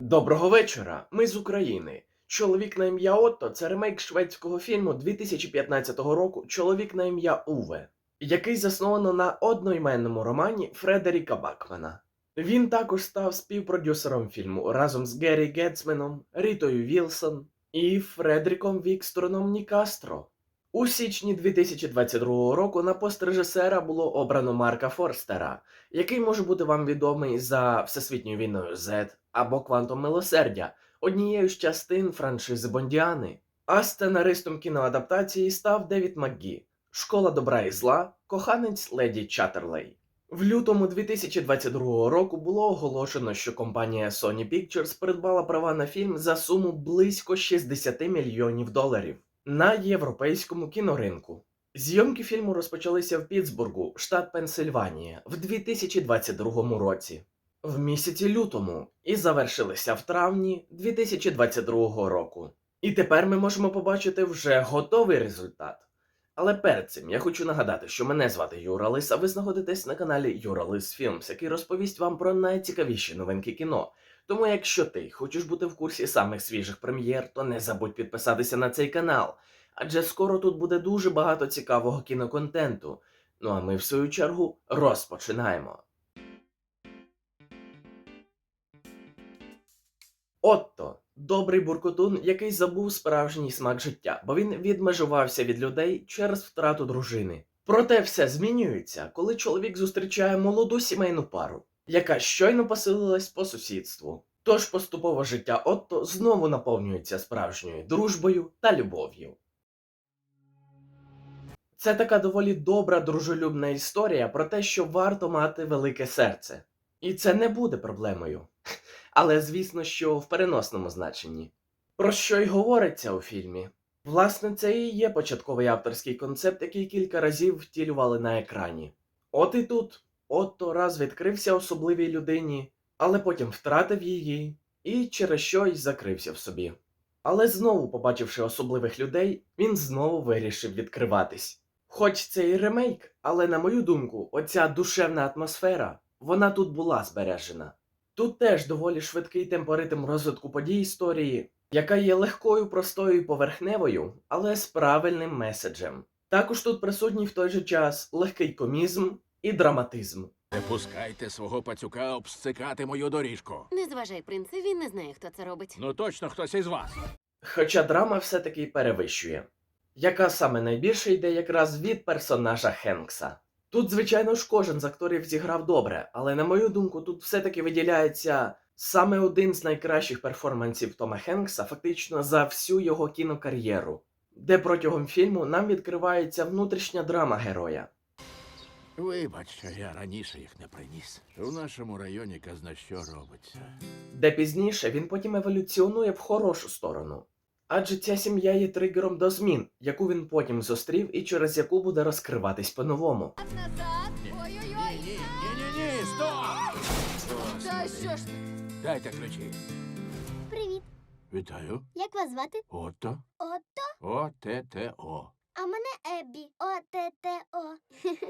Доброго вечора. Ми з України. Чоловік на ім'я Отто це ремейк шведського фільму 2015 року Чоловік на ім'я Уве, який засновано на одноіменному романі Фредеріка Бакмана. Він також став співпродюсером фільму разом з Геррі Гетсменом, Рітою Вілсон і Фредріком Вікстроном Нікастро. У січні 2022 року на пост режисера було обрано Марка Форстера, який може бути вам відомий за Всесвітньою війною Z або Квантом милосердя, однією з частин франшизи Бондіани. А сценаристом кіноадаптації став Девід МакГі, Школа добра і зла, коханець леді Чаттерлей. В лютому 2022 року було оголошено, що компанія Sony Pictures придбала права на фільм за суму близько 60 мільйонів доларів на європейському кіноринку. Зйомки фільму розпочалися в Пітсбургу, штат Пенсильванія, в 2022 році, в місяці лютому, і завершилися в травні 2022 року. І тепер ми можемо побачити вже готовий результат. Але перед цим я хочу нагадати, що мене звати Юра Лис, а ви знаходитесь на каналі Юра Лис Філмс, який розповість вам про найцікавіші новинки кіно. Тому, якщо ти хочеш бути в курсі самих свіжих прем'єр, то не забудь підписатися на цей канал, адже скоро тут буде дуже багато цікавого кіноконтенту. Ну а ми, в свою чергу, розпочинаємо. Отто добрий буркотун, який забув справжній смак життя, бо він відмежувався від людей через втрату дружини. Проте все змінюється, коли чоловік зустрічає молоду сімейну пару, яка щойно поселилась по сусідству. Тож поступово життя Отто знову наповнюється справжньою дружбою та любов'ю. Це така доволі добра дружелюбна історія про те, що варто мати велике серце. І це не буде проблемою. Але звісно, що в переносному значенні. Про що й говориться у фільмі? Власне, це і є початковий авторський концепт, який кілька разів втілювали на екрані. От і тут Отто раз відкрився особливій людині, але потім втратив її і через що й закрився в собі. Але знову, побачивши особливих людей, він знову вирішив відкриватись. Хоч це і ремейк, але на мою думку, оця душевна атмосфера, вона тут була збережена. Тут теж доволі швидкий темпоритм розвитку подій історії, яка є легкою, простою і поверхневою, але з правильним меседжем. Також тут присутній в той же час легкий комізм і драматизм. Не пускайте свого пацюка обсцикати мою доріжку. Не зважай, принце, він не знає, хто це робить. Ну точно хтось із вас. Хоча драма все-таки перевищує. Яка саме найбільше йде якраз від персонажа Хенкса. Тут, звичайно ж, кожен з акторів зіграв добре, але на мою думку, тут все-таки виділяється саме один з найкращих перформансів Тома Хенкса фактично за всю його кінокар'єру, де протягом фільму нам відкривається внутрішня драма героя. Вибач, що я раніше їх не приніс. У нашому районі казна що робиться. де пізніше він потім еволюціонує в хорошу сторону. Адже ця сім'я є тригером до змін, яку він потім зустрів і через яку буде розкриватись по-новому. Назад! Ні, Ой-ой-ой! ні, ні, ні, ні, стоп! Та що ж? Дайте ключі. Привіт, Вітаю. як вас звати? Отто. Отто, О-те-те-о. А мене Еббі. О-те-те-о.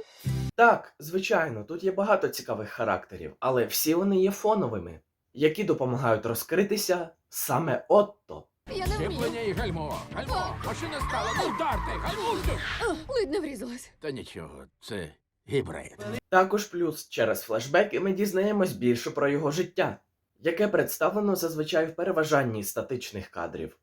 Так, звичайно, тут є багато цікавих характерів, але всі вони є фоновими, які допомагають розкритися саме Отто. Я не вмію. Щеплення і гальмо. Гальмо. Машина стала. Не вдарте. Гальмуйте. О, Ледь не врізалась. Та нічого, це гібрид. Також плюс через флешбеки ми дізнаємось більше про його життя, яке представлено зазвичай в переважанні статичних кадрів.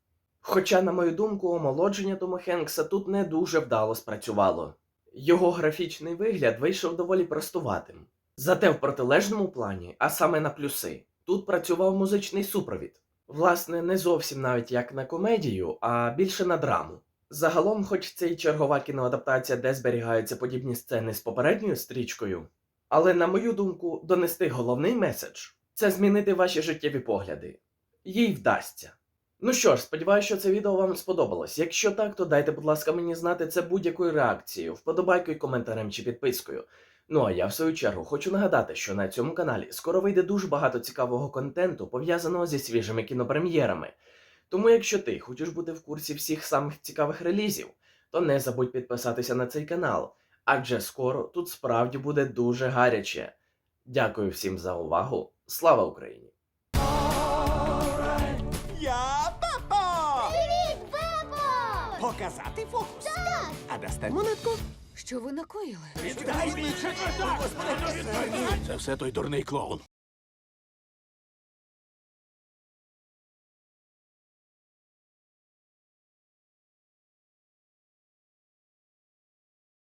Хоча, на мою думку, омолодження Тома Хенкса тут не дуже вдало спрацювало. Його графічний вигляд вийшов доволі простуватим. Зате в протилежному плані, а саме на плюси, тут працював музичний супровід. Власне, не зовсім навіть як на комедію, а більше на драму. Загалом, хоч це і чергова кіноадаптація, де зберігаються подібні сцени з попередньою стрічкою, але, на мою думку, донести головний меседж це змінити ваші життєві погляди. Їй вдасться. Ну що ж, сподіваюся, що це відео вам сподобалось. Якщо так, то дайте, будь ласка, мені знати це будь-якою реакцією, вподобайкою, коментарем чи підпискою. Ну а я в свою чергу хочу нагадати, що на цьому каналі скоро вийде дуже багато цікавого контенту, пов'язаного зі свіжими кінопрем'єрами. Тому, якщо ти хочеш бути в курсі всіх самих цікавих релізів, то не забудь підписатися на цей канал. адже скоро тут справді буде дуже гаряче. Дякую всім за увагу. Слава Україні! Показати фокус? Так! А дасте монетку? Що ви накоїли? Віддай мені четверта! Це все той дурний клоун.